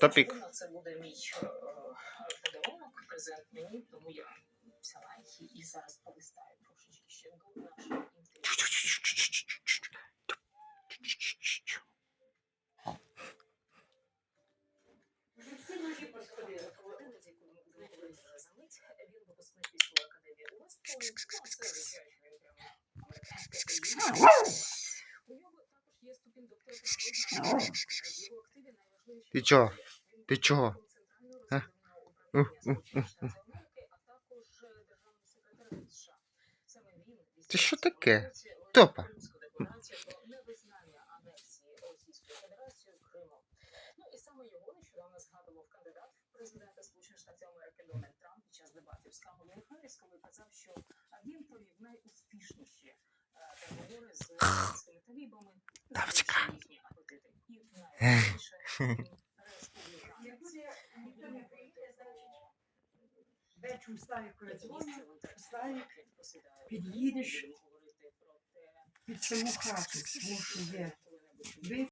Топік. Звичайно, Це буде мій е, подарунок, презент мені, тому я взяла їх і зараз полистаю трошечки ще до нашої інтерв'ю. Вже всі ножі посходили. Холодильник, з якою ми будемо говорити за мить. Він випускник військової академії у Вестполі. Ну, це означає, що він прямо американський агент. У нього також є ступінь доктора правових наук. В його активі найважливіші Ти чого? Ти чого? А? державним секретарем США. Саме він Це що таке? Топа. Президента Сполучених Штатів Америки Дональд Трамп під час дебатів з Харріс, коли казав, що він провів найуспішніші е, переговори з іранськими талібами, їхні апетити. І найголовніше він республіканець. Вечір встаю, коли Місце дзвоню, в інтернеті, встаю, як він посідає. під'їдеш під саму хату, тому що є